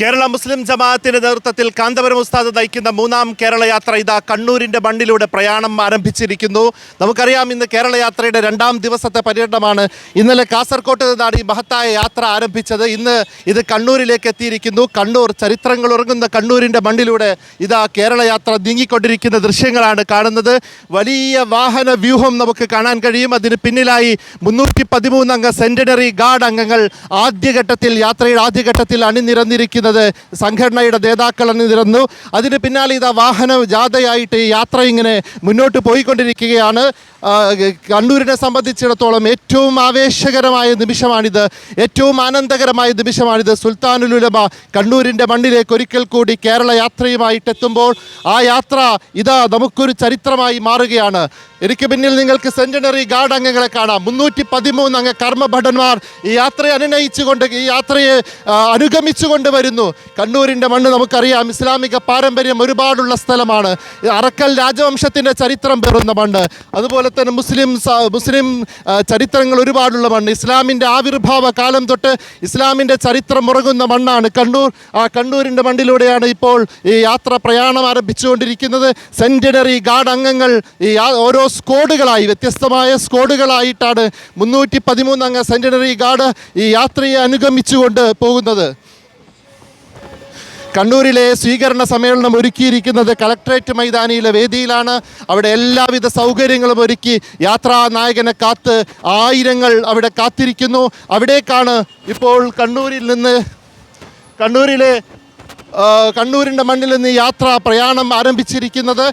കേരള മുസ്ലിം ജമാഅത്തിന്റെ നേതൃത്വത്തിൽ കാന്തപുരം ഉസ്താദ് നയിക്കുന്ന മൂന്നാം കേരള യാത്ര ഇതാ കണ്ണൂരിന്റെ മണ്ണിലൂടെ പ്രയാണം ആരംഭിച്ചിരിക്കുന്നു. നമുക്കറിയാം ഇന്ന് കേരള യാത്രയുടെ രണ്ടാം ദിവസത്തെ പര്യടനമാണ്. ഇന്നലെ കാസർകോട്ട് നിന്നാണ് ഈ മഹത്തായ യാത്ര ആരംഭിച്ചത്. ഇന്ന് ഇത് കണ്ണൂരിലേക്ക് എത്തിയിരിക്കുന്നു. കണ്ണൂർ ചരിത്രങ്ങൾ ഉറങ്ങുന്ന കണ്ണൂരിന്റെ മണ്ണിലൂടെ ഇതാ കേരള യാത്ര നീങ്ങിക്കൊണ്ടിരിക്കുന്ന ദൃശ്യങ്ങളാണ് കാണുന്നത്. വലിയ വാഹന വ്യൂഹം നമുക്ക് കാണാൻ കഴിയും. അതിന് പിന്നിലായി മുന്നൂറ്റി പതിമൂന്നംഗ സെന്റിനറി ഗാർഡ് അംഗങ്ങൾ ആദ്യഘട്ടത്തിൽ യാത്രയുടെ ആദ്യഘട്ടത്തിൽ അണിനിരന്നിരിക്കുന്നത് സംഘടനയുടെ നേതാക്കൾ അണിനിരന്നു അതിന് പിന്നാലെ ഇതാ വാഹനം ജാഥയായിട്ട് യാത്ര ഇങ്ങനെ മുന്നോട്ട് പോയിക്കൊണ്ടിരിക്കുകയാണ്. കണ്ണൂരിനെ സംബന്ധിച്ചിടത്തോളം ഏറ്റവും ആവേശകരമായ നിമിഷമാണിത്. ഏറ്റവും ആനന്ദകരമായ നിമിഷമാണിത്. സുൽത്താനുലുലമ കണ്ണൂരിന്റെ മണ്ണിലേക്ക് ഒരിക്കൽ കൂടി കേരള യാത്രയുമായിട്ട് എത്തുമ്പോൾ ആ യാത്ര ഇതാ നമുക്കൊരു ചരിത്രമായി മാറുകയാണ്. എനിക്ക് പിന്നിൽ നിങ്ങൾക്ക് സെന്റിനറി ഗാർഡ് അംഗങ്ങളെ കാണാം. മുന്നൂറ്റി പതിമൂന്ന് അംഗ കർമ്മഭടന്മാർ ഈ യാത്രയെ അനുനയിച്ചുകൊണ്ട് ഈ യാത്രയെ അനുഗമിച്ചുകൊണ്ട് വരുന്നു. കണ്ണൂരിന്റെ മണ്ണ് നമുക്കറിയാം ഇസ്ലാമിക പാരമ്പര്യം ഒരുപാടുള്ള സ്ഥലമാണ്. അറക്കൽ രാജവംശത്തിന്റെ ചരിത്രം പേറുന്ന മണ്ണ്. അതുപോലെ തന്നെ മുസ്ലിം മുസ്ലിം ചരിത്രങ്ങൾ ഒരുപാടുള്ള മണ്ണ്. ഇസ്ലാമിന്റെ ആവിർഭാവ കാലം തൊട്ട് ഇസ്ലാമിന്റെ ചരിത്രം ഉറങ്ങുന്ന മണ്ണാണ് കണ്ണൂർ. ആ കണ്ണൂരിന്റെ മണ്ണിലൂടെയാണ് ഇപ്പോൾ ഈ യാത്ര പ്രയാണം ആരംഭിച്ചുകൊണ്ടിരിക്കുന്നത്. സെന്റിനറി ഗാർഡ് അംഗങ്ങൾ ഈ ഓരോ സ്ക്വാഡുകളായി വ്യത്യസ്തമായ സ്ക്വാഡുകളായിട്ടാണ് മുന്നൂറ്റി പതിമൂന്ന് അംഗ സെന്റിനറി ഗാർഡ് ഈ യാത്രയെ അനുഗമിച്ചുകൊണ്ട് പോകുന്നത്. കണ്ണൂരിലെ സ്വീകരണ സമ്മേളനം ഒരുക്കിയിരിക്കുന്നത് കളക്ട്രേറ്റ് മൈതാനിയിലെ വേദിയിലാണ്. അവിടെ എല്ലാവിധ സൗകര്യങ്ങളും ഒരുക്കി യാത്രാ നായകനെ കാത്ത് ആയിരങ്ങൾ അവിടെ കാത്തിരിക്കുന്നു. അവിടേക്കാണ് ഇപ്പോൾ കണ്ണൂരിൽ നിന്ന് കണ്ണൂരിലെ കണ്ണൂരിന്റെ മണ്ണിൽ നിന്ന് യാത്ര പ്രയാണം ആരംഭിച്ചിരിക്കുന്നത്.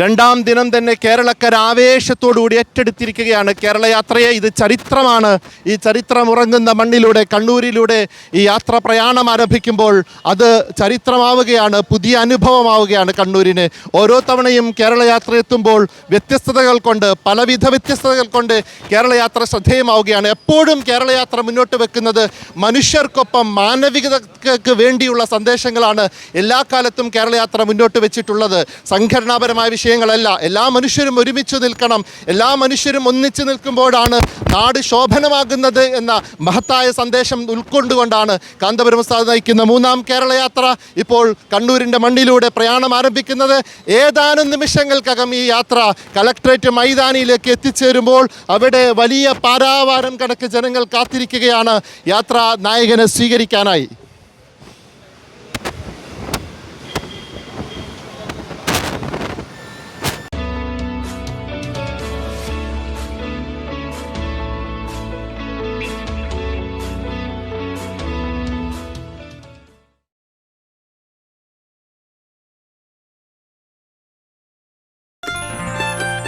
രണ്ടാം ദിനം തന്നെ കേരളക്കാർ ആവേശത്തോടുകൂടി ഏറ്റെടുത്തിരിക്കുകയാണ്. കേരള യാത്രയെ ഇത് ചരിത്രമാണ്. ഈ ചരിത്രം ഉറങ്ങുന്ന മണ്ണിലൂടെ കണ്ണൂരിലൂടെ ഈ യാത്ര പ്രയാണം ആരംഭിക്കുമ്പോൾ അത് ചരിത്രമാവുകയാണ് പുതിയ അനുഭവമാവുകയാണ് കണ്ണൂരിന്. ഓരോ തവണയും കേരള യാത്ര എത്തുമ്പോൾ വ്യത്യസ്തതകൾ കൊണ്ട് പലവിധ വ്യത്യസ്തതകൾ കൊണ്ട് കേരള യാത്ര ശ്രദ്ധേയമാവുകയാണ്. എപ്പോഴും കേരള യാത്ര മുന്നോട്ട് വെക്കുന്നത് മനുഷ്യർക്കൊപ്പം മാനവികതക്ക് വേണ്ടിയുള്ള സന്ദേശങ്ങളാണ് എല്ലാ കാലത്തും കേരള യാത്ര മുന്നോട്ട് വെച്ചിട്ടുള്ളത്. സംഘടനാപരമായ വിഷയങ്ങളല്ല. എല്ലാ മനുഷ്യരും ഒരുമിച്ച് നിൽക്കണം. എല്ലാ മനുഷ്യരും ഒന്നിച്ച് നിൽക്കുമ്പോഴാണ് നാട് ശോഭനമാകുന്നത് എന്ന മഹത്തായ സന്ദേശം ഉൾക്കൊണ്ടുകൊണ്ടാണ് കാന്തപുരം നയിക്കുന്ന മൂന്നാം കേരള യാത്ര ഇപ്പോൾ കണ്ണൂരിന്റെ മണ്ണിലൂടെ പ്രയാണം ആരംഭിക്കുന്നത്. ഏതാനും നിമിഷങ്ങൾക്കകം ഈ യാത്ര കലക്ട്രേറ്റ് മൈതാനിയിലേക്ക് എത്തിച്ചേരുമ്പോൾ അവിടെ വലിയ പാരാവാരം കണക്ക് ജനങ്ങൾ കാത്തിരിക്കുകയാണ്. യാത്രാ നായകനെ സ്വീകരിക്കാനായി.